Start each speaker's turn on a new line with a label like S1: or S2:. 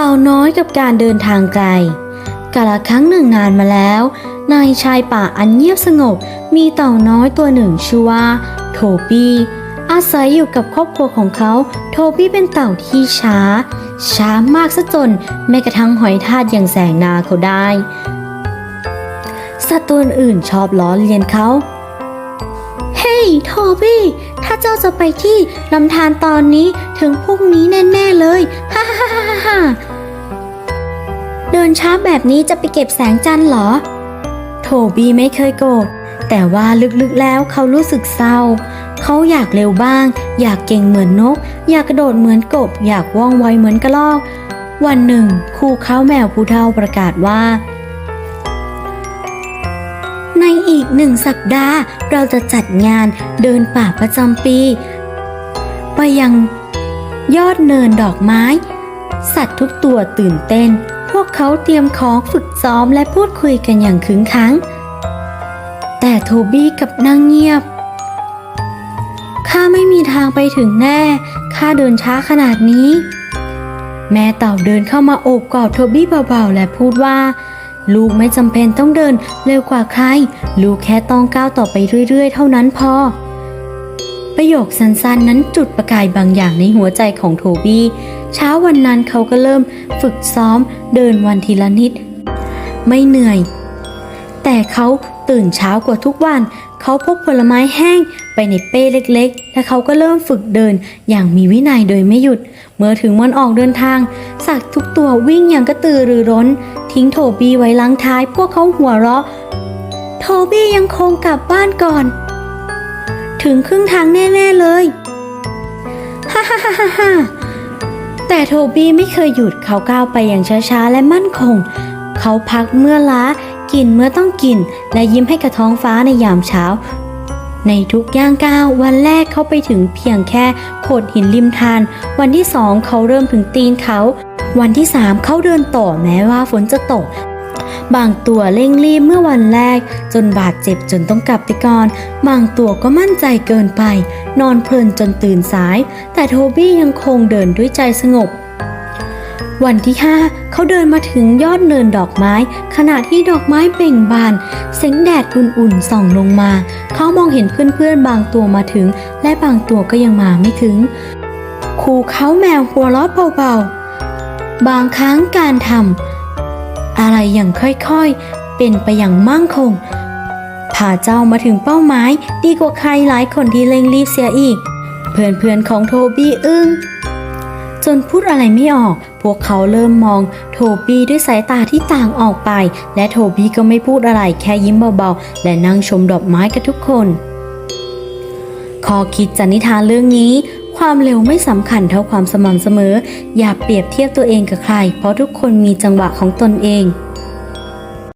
S1: ต่าน้อยกับการเดินทางไกลกาละครั้งหนึ่งนานมาแล้ว ในชายป่าอันเงียบสงบ มีเต่าน้อยตัวหนึ่งชื่อว่า โทบี้อาศัยอยู่กับครอบครัวของเขา โทบี้เป็นเต่าที่ช้า ช้ามากซะจนแม้กระทั่งหอยทากยังแสงนาเขาได้ สัตว์ตัวอื่นชอบล้อเลียนเขาเฮ้ยโทบี้ถ้าเจ้าจะไปที่ลำธารตอนนี้ถึงพรุ่งนี้แน่ ๆ เลยฮ่าฮ่าฮ่าฮ่า ฮ่าเช้าแบบนี้จะไปเก็บแสงจันทร์หรอ โทบี้ไม่เคยโกรธแต่ว่าลึกๆแล้วเขารู้สึกเศร้า เขาอยากเร็วบ้าง อยากเก่งเหมือนนก อยากกระโดดเหมือนกบ อยากว่องไวเหมือนกระรอก วันหนึ่งครูเขาแมวผู้เฒ่าประกาศว่า ในอีกหนึ่งสัปดาห์ เราจะจัดงานเดินป่าประจำปี ไปยังยอดเนินดอกไม้ สัตว์ทุกตัวตื่นเต้น พวกเขาเตรียมของฝึกซ้อมและพูดคุยกันอย่างขึงขัง แต่โทบี้กับนั่งเงียบ ข้าไม่มีทางไปถึงแน่ ข้าเดินช้าขนาดนี้ แม่เต่าเดินเข้ามาโอบกอดโทบี้เบาๆ และพูดว่า ลูกไม่จำเป็นต้องเดินเร็วกว่าใคร ลูกแค่ต้องก้าวต่อไปเรื่อยๆ เท่านั้นพอ ประโยคสั้นๆ นั้นจุดประกายบางอย่างในหัวใจของโทบี้ เช้าวันนั้นเขาก็เริ่มฝึกซ้อมเดินวันทีละนิด ไม่เหนื่อย แต่เขาตื่นเช้ากว่าทุกวัน เขาพกผลไม้แห้งไปในเป้เล็กๆ และเขาก็เริ่มฝึกเดินอย่างมีวินัยโดยไม่หยุด เมื่อถึงวันออกเดินทาง สัตว์ทุกตัววิ่งอย่างกระตือรือร้น ทิ้งโทบี้ไว้หลังท้าย พวกเขาหัวเราะ โทบี้ยังคงกลับบ้านก่อน ถึงครึ่งทางแน่ๆเลยฮ่าฮ่าฮ่าฮ่าแต่โทบี้ไม่เคยหยุดเขาก้าวไปอย่างช้าๆ และมั่นคง เขาพักเมื่อล้ากินเมื่อต้องกิน และยิ้มให้กับท้องฟ้าในยามเช้า ในทุกย่างก้าววันแรกเขาไปถึงเพียงแค่โขดหินริมทาน วันที่สองเขาเริ่มถึงตีนเขา วันที่สามเขาเดินต่อแม้ว่าฝนจะตก บางตัวเร่งรีบเมื่อวันแรก จนบาดเจ็บจนต้องกลับไปก่อน บางตัวก็มั่นใจเกินไป นอนเพลินจนตื่นสาย แต่โทบี้ยังคงเดินด้วยใจสงบวันที่5เขาเดินมาถึงยอดเนินดอกไม้ ขณะที่ดอกไม้เบ่งบานแสงแดดอุ่นๆส่องลงมา เขามองเห็นเพื่อนๆบางตัวมาถึง และบางตัวก็ยังมาไม่ถึงครูเขาแมวหัวเราะเบาๆ บางครั้งการทำ อะไรอย่างค่อยๆ เป็นไปอย่างมั่งคง พาเจ้ามาถึงเป้าหมายดีกว่าใครหลายคนที่เร่งรีบเสียอีก เพื่อนๆของโทบี้อึ้งจนพูดอะไรไม่ออก พวกเขาเริ่มมองโทบี้ด้วยสายตาที่ต่างออกไป และโทบี้ก็ไม่พูดอะไรแค่ยิ้มเบาๆ และนั่งชมดอกไม้กับทุกคน ข้อคิดจากนิทานเรื่องนี้ ความเร็วไม่สำคัญเท่าความสม่ำเสมอ อย่าเปรียบเทียบตัวเองกับใคร เพราะทุกคนมีจังหวะของตนเอง